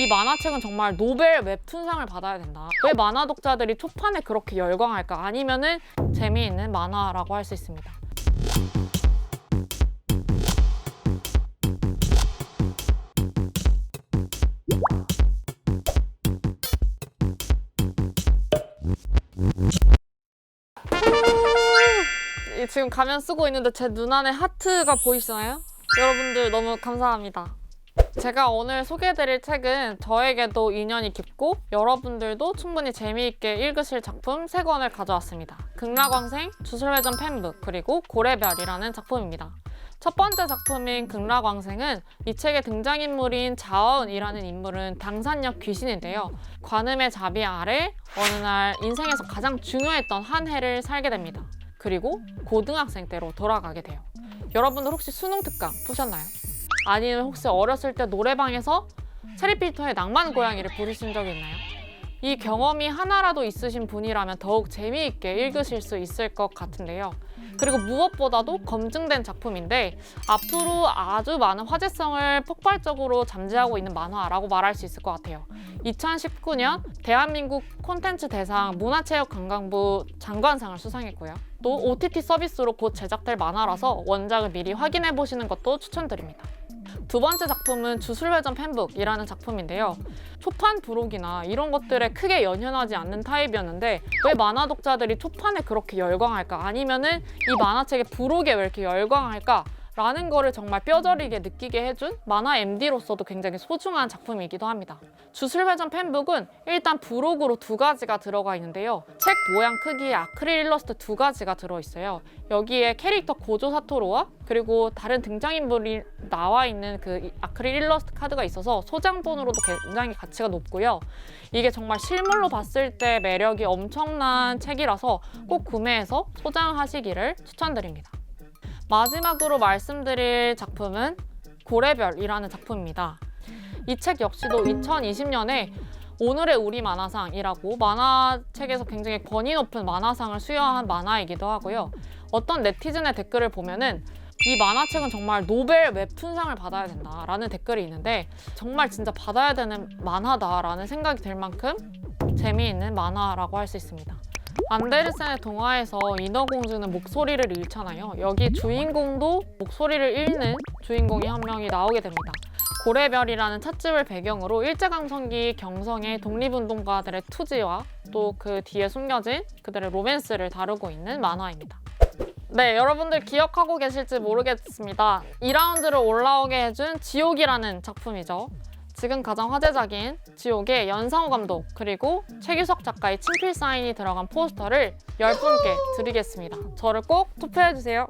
이 만화책은 정말 노벨 웹툰상을 받아야 된다. 왜 만화 독자들이 초판에 그렇게 열광할까? 아니면은 재미있는 만화라고 할 수 있습니다. 이 지금 가면 쓰고 있는데 제 눈 안에 하트가 보이시나요? 여러분들 너무 감사합니다. 제가 오늘 소개해드릴 책은 저에게도 인연이 깊고 여러분들도 충분히 재미있게 읽으실 작품 3권을 가져왔습니다. 극락왕생, 주술회전 팬북, 그리고 고래별이라는 작품입니다. 첫 번째 작품인 극락왕생은 이 책의 등장인물인 자어은이라는 인물은 당산역 귀신인데요. 관음의 자비 아래 어느 날 인생에서 가장 중요했던 한 해를 살게 됩니다. 그리고 고등학생 때로 돌아가게 돼요. 여러분들 혹시 수능 특강 보셨나요? 아니면 혹시 어렸을 때 노래방에서 체리필터의 낭만 고양이를 부르신 적이 있나요? 이 경험이 하나라도 있으신 분이라면 더욱 재미있게 읽으실 수 있을 것 같은데요. 그리고 무엇보다도 검증된 작품인데 앞으로 아주 많은 화제성을 폭발적으로 잠재하고 있는 만화라고 말할 수 있을 것 같아요. 2019년 대한민국 콘텐츠 대상 문화체육관광부 장관상을 수상했고요. 또 OTT 서비스로 곧 제작될 만화라서 원작을 미리 확인해 보시는 것도 추천드립니다. 두 번째 작품은 주술회전 팬북이라는 작품인데요. 초판 부록이나 이런 것들에 크게 연연하지 않는 타입이었는데 왜 만화 독자들이 초판에 그렇게 열광할까? 아니면은 이 만화책의 부록에 왜 이렇게 열광할까? 라는 거를 정말 뼈저리게 느끼게 해준 만화 MD로서도 굉장히 소중한 작품이기도 합니다. 주술회전 팬북은 일단 부록으로 두 가지가 들어가 있는데요. 책 모양 크기의 아크릴 일러스트 두 가지가 들어있어요. 여기에 캐릭터 고조 사토로와 그리고 다른 등장인물이 나와 있는 그 이- 아크릴 일러스트 카드가 있어서 소장본으로도 굉장히 가치가 높고요. 이게 정말 실물로 봤을 때 매력이 엄청난 책이라서 꼭 구매해서 소장하시기를 추천드립니다. 마지막으로 말씀드릴 작품은 고래별이라는 작품입니다. 이 책 역시도 2020년에 오늘의 우리 만화상이라고 만화책에서 굉장히 권위 높은 만화상을 수여한 만화이기도 하고요. 어떤 네티즌의 댓글을 보면은 이 만화책은 정말 노벨 웹툰상을 받아야 된다라는 댓글이 있는데 정말 진짜 받아야 되는 만화다라는 생각이 들 만큼 재미있는 만화라고 할 수 있습니다. 안데르센의 동화에서 인어공주는 목소리를 잃잖아요. 여기 주인공도 목소리를 잃는 주인공이 한 명이 나오게 됩니다. 고래별이라는 찻집을 배경으로 일제강점기 경성의 독립운동가들의 투지와 또 그 뒤에 숨겨진 그들의 로맨스를 다루고 있는 만화입니다. 네, 여러분들 기억하고 계실지 모르겠습니다. 2라운드를 올라오게 해준 지옥이라는 작품이죠. 지금 가장 화제작인 지옥의 연상호 감독 그리고 최규석 작가의 친필 사인이 들어간 포스터를 10분께 드리겠습니다. 저를 꼭 투표해주세요.